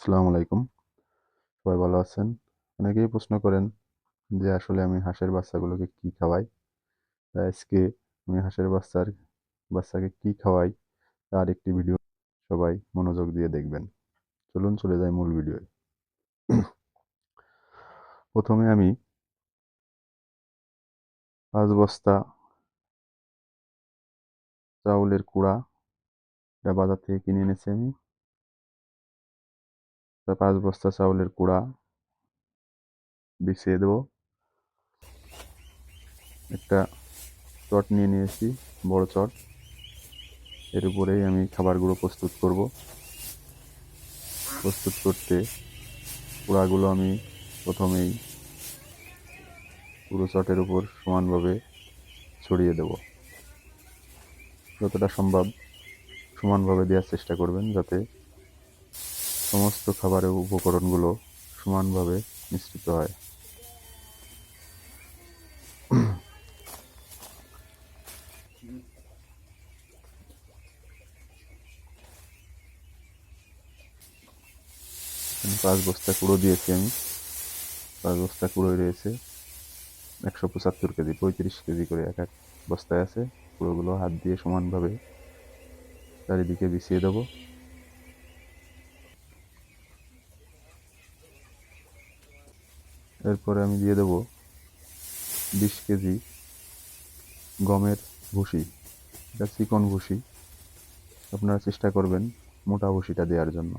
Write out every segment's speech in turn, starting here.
আসসালামু আলাইকুম। সবাই ভালো আছেন? অনেকেই প্রশ্ন করেন যে আসলে আমি হাঁসের বাচ্চাগুলোকে কি খাওয়াই? তাই আজকে আমি হাঁসের বাচ্চার, বাচ্চাকে কি খাওয়াই তার একটি ভিডিও সবাই মনোযোগ দিয়ে দেখবেন। চলুন চলে যাই মূল ভিডিওয়। প্রথমে আমি পাঁচ বস্তা চাউলের কুড়া, এটা বাজার থেকে কিনে এনেছি আমি। তা পাঁচ বস্তা চাউলের কুড়া বিছিয়ে দেবো। একটা চট নিয়ে নিয়েছি, বড় চট। এর উপরেই আমি খাবারগুলো প্রস্তুত করব। প্রস্তুত করতে পোড়াগুলো আমি প্রথমেই পুরো চটের উপর সমানভাবে ছড়িয়ে দেব। যতটা সম্ভব সমানভাবে দেওয়ার চেষ্টা করবেন যাতে সমস্ত খাবারের উপকরণগুলো সমানভাবে মিশ্রিত হয়। পাঁচ বস্তা কুড়ো দিয়েছি আমি। পাঁচ বস্তা কুড়োই রয়েছে। একশো পঁচাত্তর কেজি, পঁয়ত্রিশ কেজি করে এক এক বস্তায় আছে। কুড়োগুলো হাত দিয়ে সমানভাবে চারিদিকে বিছিয়ে দেবো। এরপরে আমি দিয়ে দেবো বিশ কেজি গমের ভুসি, এটা চিকন ভুসি। আপনারা চেষ্টা করবেন মোটা ভুসিটা দেওয়ার জন্য।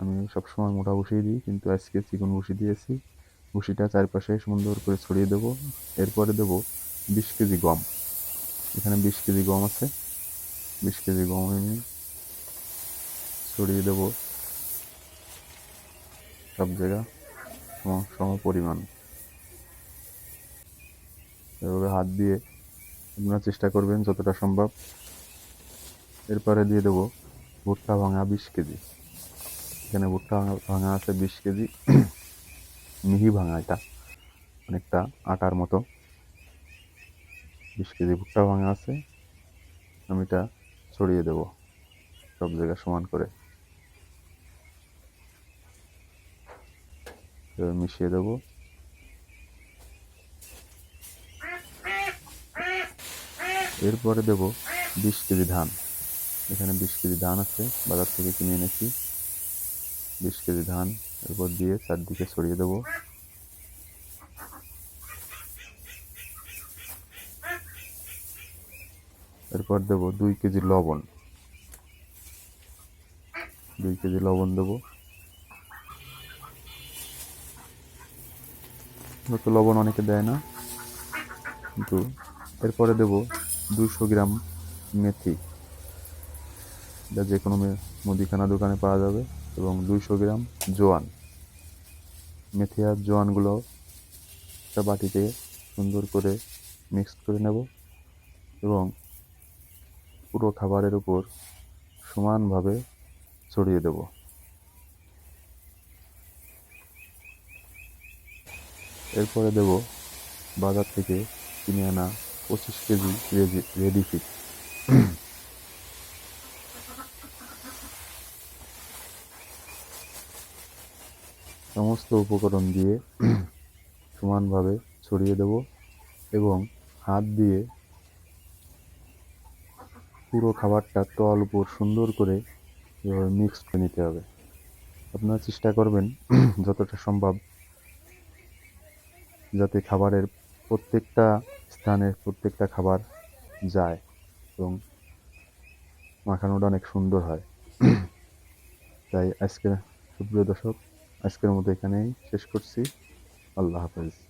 আমি সবসময় মোটা ভুসিই দিই, কিন্তু আজকে চিকন ভুসি দিয়েছি। ভুসিটা চারপাশে সুন্দর করে ছড়িয়ে দেবো। এরপরে দেবো বিশ কেজি গম। এখানে বিশ কেজি গম আছে। বিশ কেজি গম আমি ছড়িয়ে দেবো। সব জায়গা সম পরিমাণ এভাবে হাত দিয়ে আপনারা চেষ্টা করবেন যতটা সম্ভব। এরপরে দিয়ে দেবো ভুট্টা ভাঙা বিশ কেজি। এখানে ভুট্টা ভাঙা আছে বিশ কেজি। মিহি ভাঙা এটা। অনেকটা আটার মতো। বিশ কেজি ভুট্টা ভাঙা আছে। আমি এটা ছড়িয়ে দেবো। সব জায়গা সমান করে। এবার মিশিয়ে দেবো। এরপরে দেব বিশ কেজি ধান। এখানে বিশ কেজি ধান আছে, বাজার থেকে কিনে এনেছি। বিশ কেজি ধান, এরপর দিয়ে চারদিকে ছড়িয়ে দেবো। এরপর দেব দুই কেজি লবণ। দুই কেজি লবণ দেবো। হয়তো লবণ অনেকে দেয় না, কিন্তু এরপরে দেব দুশো গ্রাম মেথি, যা যে কোনো মুদিখানা দোকানে পাওয়া যাবে, এবং দুইশো গ্রাম জোয়ান। মেথি আর জোয়ানগুলো একটা বাটিতে সুন্দর করে মিক্স করে নেব, এবং পুরো খাবারের উপর সমানভাবে ছড়িয়ে দেব। এরপরে দেব বাজার থেকে কিনে আনা পঁচিশ কেজি রেডি ফিট। সমস্ত উপকরণ দিয়ে সমানভাবে ছড়িয়ে দেব এবং হাত দিয়ে পুরো খাবারটা তল উপর সুন্দর করে এভাবে মিক্স করে নিতে হবে। আপনারা চেষ্টা করবেন যতটা সম্ভব যাতে খাবারের প্রত্যেকটা স্থানে প্রত্যেকটা খাবার যায় এবং মাখানোটা অনেক সুন্দর হয়। তাই আজকে সুপ্রিয় দর্শক, আজকের মতো এখানেই শেষ করছি। আল্লাহ হাফেজ।